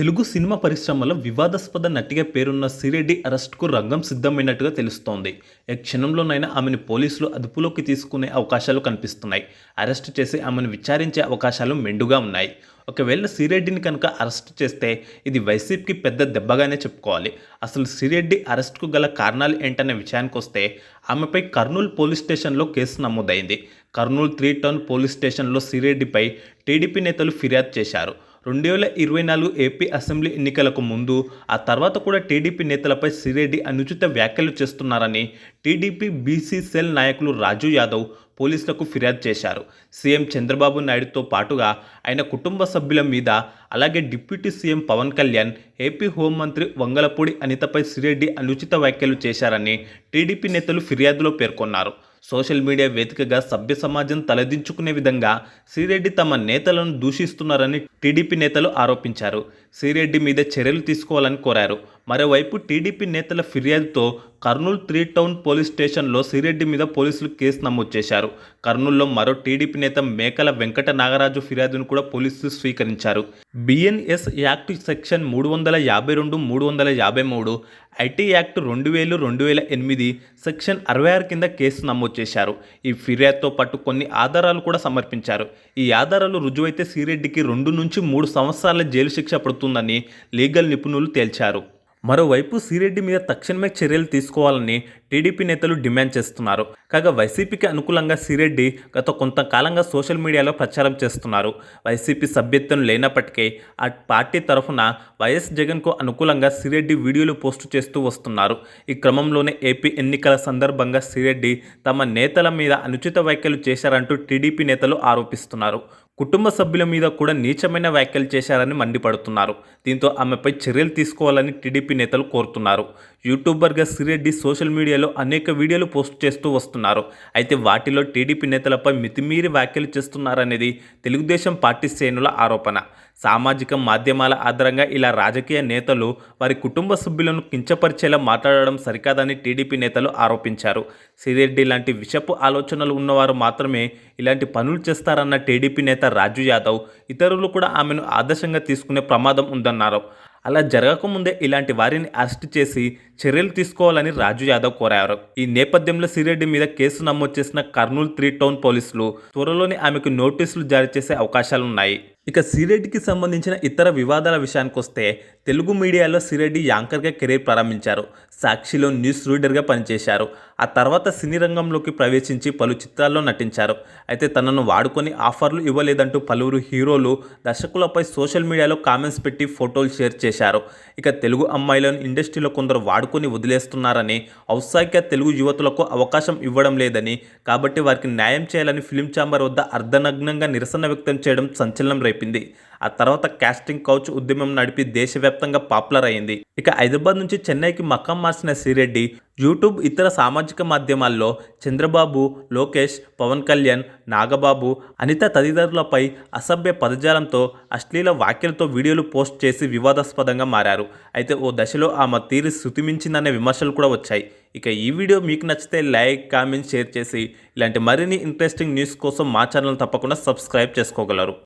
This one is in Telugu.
తెలుగు సినిమా పరిశ్రమలో వివాదాస్పద నటిగా పేరున్న సిరెడ్డి అరెస్ట్కు రంగం సిద్ధమైనట్టుగా తెలుస్తోంది. ఏ క్షణంలోనైనా ఆమెను పోలీసులు అదుపులోకి తీసుకునే అవకాశాలు కనిపిస్తున్నాయి. అరెస్ట్ చేసి ఆమెను విచారించే అవకాశాలు మెండుగా ఉన్నాయి. ఒకవేళ సిరెడ్డిని కనుక అరెస్ట్ చేస్తే ఇది వైసీపీకి పెద్ద దెబ్బగానే చెప్పుకోవాలి. అసలు సిరెడ్డి అరెస్ట్కు గల కారణాలు ఏంటనే విషయానికి వస్తే ఆమెపై కర్నూలు పోలీస్ స్టేషన్లో కేసు నమోదైంది. కర్నూలు త్రీ టౌన్ పోలీస్ స్టేషన్లో సిరెడ్డిపై టీడీపీ నేతలు ఫిర్యాదు చేశారు. రెండు వేల ఇరవై నాలుగు ఏపీ అసెంబ్లీ ఎన్నికలకు ముందు ఆ తర్వాత కూడా టీడీపీ నేతలపై సిరెడ్డి అనుచిత వ్యాఖ్యలు చేస్తున్నారని టీడీపీ బీసీ సెల్ నాయకులు రాజు యాదవ్ పోలీసులకు ఫిర్యాదు చేశారు. సీఎం చంద్రబాబు నాయుడుతో పాటుగా ఆయన కుటుంబ సభ్యుల మీద అలాగే deputy CM Pawan Kalyan AP హోంమంత్రి వంగలపూడి అనితపై సిరెడ్డి అనుచిత వ్యాఖ్యలు చేశారని టీడీపీ నేతలు ఫిర్యాదులో పేర్కొన్నారు. సోషల్ మీడియా వేదికగా సభ్య సమాజం తలదించుకునే విధంగా శ్రీరెడ్డి తమ నేతలను దూషిస్తున్నారని టీడీపీ నేతలు ఆరోపించారు. శ్రీరెడ్డి మీద చర్యలు తీసుకోవాలని కోరారు. మరోవైపు టీడీపీ నేతల ఫిర్యాదుతో కర్నూలు త్రీ టౌన్ పోలీస్ స్టేషన్లో సిరెడ్డి మీద పోలీసులు కేసు నమోదు చేశారు. కర్నూలులో మరో టీడీపీ నేత మేకల వెంకట నాగరాజు ఫిర్యాదును కూడా పోలీసులు స్వీకరించారు. బిఎన్ఎస్ యాక్ట్ సెక్షన్ మూడు వందల యాభై రెండు మూడు వందల యాభై మూడు ఐటీ యాక్ట్ రెండు వేలు రెండు వేల ఎనిమిది సెక్షన్ అరవై ఆరు కింద కేసు నమోదు చేశారు. ఈ ఫిర్యాదుతో పాటు కొన్ని ఆధారాలు కూడా సమర్పించారు. ఈ ఆధారాలు రుజువైతే సిరెడ్డికి రెండు నుంచి మూడు సంవత్సరాల జైలు శిక్ష పడుతుందని లీగల్ నిపుణులు తేల్చారు. మరోవైపు సిరెడ్డి మీద తక్షణమే చర్యలు తీసుకోవాలని టీడీపీ నేతలు డిమాండ్ చేస్తున్నారు. కాగా వైసీపీకి అనుకూలంగా సిరెడ్డి గత కొంతకాలంగా సోషల్ మీడియాలో ప్రచారం చేస్తున్నారు. వైసీపీ సభ్యత్వం లేనప్పటికీ ఆ పార్టీ తరఫున వైఎస్ జగన్కు అనుకూలంగా సిరెడ్డి వీడియోలు పోస్టు చేస్తూ వస్తున్నారు. ఈ క్రమంలోనే ఏపీ ఎన్నికల సందర్భంగా సిరెడ్డి తమ నేతల మీద అనుచిత వ్యాఖ్యలు చేశారంటూ టీడీపీ నేతలు ఆరోపిస్తున్నారు. కుటుంబ సభ్యుల మీద కూడా నీచమైన వ్యాఖ్యలు చేశారని మండిపడుతున్నారు. దీంతో ఆమెపై చర్యలు తీసుకోవాలని టీడీపీ నేతలు కోరుతున్నారు. యూట్యూబర్గా సిరెడ్డి సోషల్ మీడియాలో అనేక వీడియోలు పోస్ట్ చేస్తూ వస్తున్నారు. అయితే వాటిలో టీడీపీ నేతలపై మితిమీరి వ్యాఖ్యలు చేస్తున్నారనేది తెలుగుదేశం పార్టీ శ్రేణుల ఆరోపణ. సామాజిక మాధ్యమాల ఆధారంగా ఇలా రాజకీయ నేతలు వారి కుటుంబ సభ్యులను కించపరిచేలా మాట్లాడడం సరికాదని టీడీపీ నేతలు ఆరోపించారు. సిరెడ్డి లాంటి విషపు ఆలోచనలు ఉన్నవారు మాత్రమే ఇలాంటి పనులు చేస్తారన్న టీడీపీ నేత రాజు యాదవ్ ఇతరులు కూడా ఆమెను ఆదర్శంగా తీసుకునే ప్రమాదం ఉందన్నారు. అలా జరగకముందే ఇలాంటి వారిని అరెస్ట్ చేసి చర్యలు తీసుకోవాలని రాజు యాదవ్ కోరారు. ఈ నేపథ్యంలో సిరెడ్డి మీద కేసు నమోదు చేసిన కర్నూలు త్రీ టౌన్ పోలీసులు త్వరలోనే ఆమెకు నోటీసులు జారీ చేసే అవకాశాలున్నాయి. ఇక సిరెడ్డికి సంబంధించిన ఇతర వివాదాల విషయానికి వస్తే తెలుగు మీడియాలో సిరెడ్డి యాంకర్గా కెరీర్ ప్రారంభించారు. సాక్షిలో న్యూస్ రీడర్గా పనిచేశారు. ఆ తర్వాత సినీ రంగంలోకి ప్రవేశించి పలు చిత్రాల్లో నటించారు. అయితే తనను వాడుకొని ఆఫర్లు ఇవ్వలేదంటూ పలువురు హీరోలు దర్శకులపై సోషల్ మీడియాలో కామెంట్స్ పెట్టి ఫోటోలు షేర్ చేశారు. ఇక తెలుగు అమ్మాయిలను ఇండస్ట్రీలో కొందరు వాడుకొని వదిలేస్తున్నారని ఔత్సాహిక తెలుగు యువతులకు అవకాశం ఇవ్వడం లేదని కాబట్టి వారికి న్యాయం చేయాలని ఫిలిం ఛాంబర్ వద్ద అర్ధనగ్నంగా నిరసన వ్యక్తం చేయడం సంచలనం రేపింది. ఆ తర్వాత కాస్టింగ్ కౌచ్ ఉద్యమం నడిపి దేశవ్యాప్తంగా పాపులర్ అయింది. ఇక హైదరాబాద్ నుంచి చెన్నైకి మకం మార్చిన శ్రీరెడ్డి యూట్యూబ్ ఇతర సామాజిక మాధ్యమాల్లో చంద్రబాబు లోకేష్ పవన్ కళ్యాణ్ నాగబాబు అనిత తదితరులపై అసభ్య పదజాలంతో అశ్లీల వ్యాఖ్యలతో వీడియోలు పోస్ట్ చేసి వివాదాస్పదంగా మారారు. అయితే ఓ దశలో ఆమె తీరు శృతిమించిందనే విమర్శలు కూడా వచ్చాయి. ఇక ఈ వీడియో మీకు నచ్చితే లైక్ కామెంట్ షేర్ చేసి ఇలాంటి మరిన్ని ఇంట్రెస్టింగ్ న్యూస్ కోసం మా ఛానల్ తప్పకుండా సబ్స్క్రైబ్ చేసుకోగలరు.